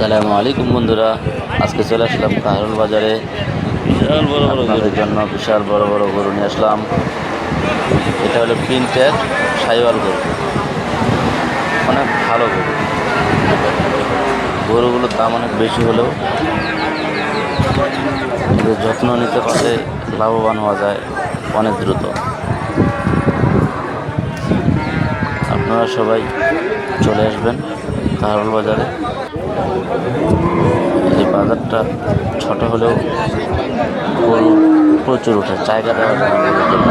আসসালামু আলাইকুম বন্ধুরা। আজকে চলে আসলাম কাহরুল বাজারে। বিশাল বড় বড় জন্য বিশাল বড় বড় গরু নিয়ে আসলাম। এটা হলো প্রিন্টের সাইওয়াল গরু। অনেক ভালো গরু। গরুগুলোর দাম অনেক বেশি হলেও যত্ন নিতে পারলে লাভবান হওয়া যায় অনেক দ্রুত। আপনারা সবাই চলে আসবেন কাহরুল বাজারে। এই বাজারটা ছোট হলেও গরু প্রচুর ওঠে, জায়গা দেওয়া যায় না গরুর জন্য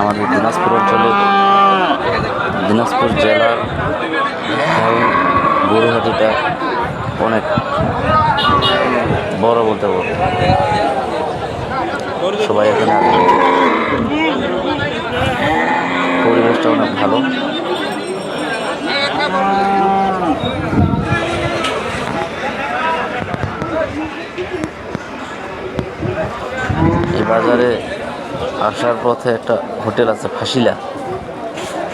আমাদের দিনাজপুর অঞ্চলে দিনাজপুর জেলার গরুহাটিটা অনেক বড় বলতে পারব। সবাই এখানে পরিবেশটা অনেক ভালো। বাজারে আসার পথে একটা হোটেল আছে, ফাঁসিলা।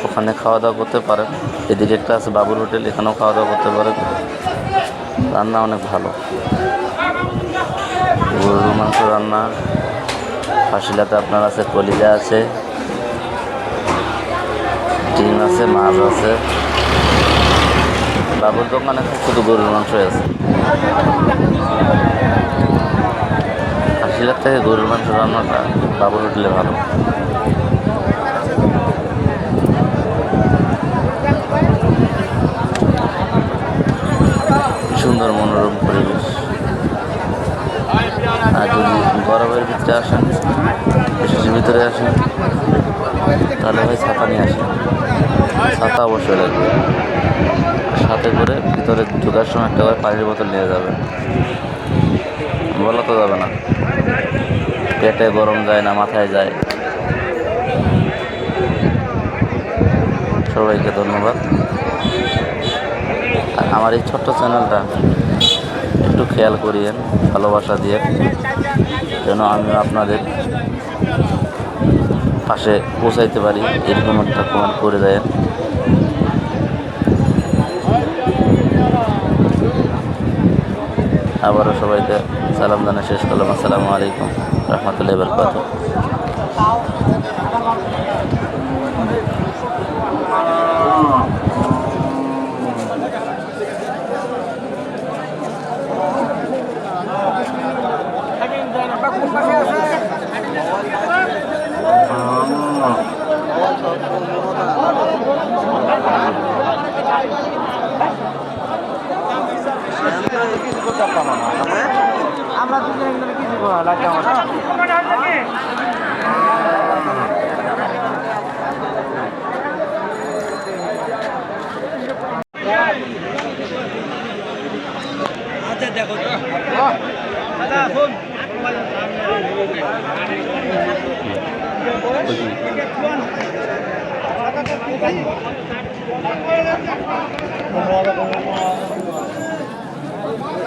ওখানে খাওয়া দাওয়া করতে পারেন। এদিকে একটা আছে বাবুর হোটেল, এখানেও খাওয়া দাওয়া করতে পারেন। রান্না অনেক ভালো। গরুর মাংস রান্না। ফাঁসিলাতে আপনার আছে, কলিজা আছে। ডিম আছে, মাছ আছে। বাবুর দোকানে শুধু গরুর মাংসই আছে। হাসিলার থেকে গরুর মাংস রান্নাটা বাবুর হোটেলে ভালো। সুন্দর মনোরম পরিবেশ। আর যদি গরমের ভিতরে আসেন, বিশেষের ভিতরে আসেন, তাহলে ভাই ছাতা নিয়ে আসেন। ছাতা অবশ্যই লাগবে। সাথে করে ভিতরে ঢোকার সময় একটা পানির বোতল নিয়ে যাবেন। বলা তো যাবে না। পেটে গরম যায় না, মাথায় যায়। সবাইকে ধন্যবাদ। আর আমার এই ছোট্ট চ্যানেলটা একটু খেয়াল করিয়েন, ভালোবাসা দিয়ে, যেন আমি আপনাদের পাশে পৌঁছাইতে পারি, এরকম একটা কমেন্ট করে দেন। আবারও সবাইকে সালাম জানা শেষ করলাম। আসসালামু আলাইকুম। রহমতুল্লাহ বরকাত দেখো। দাদা ফোন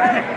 Gracias.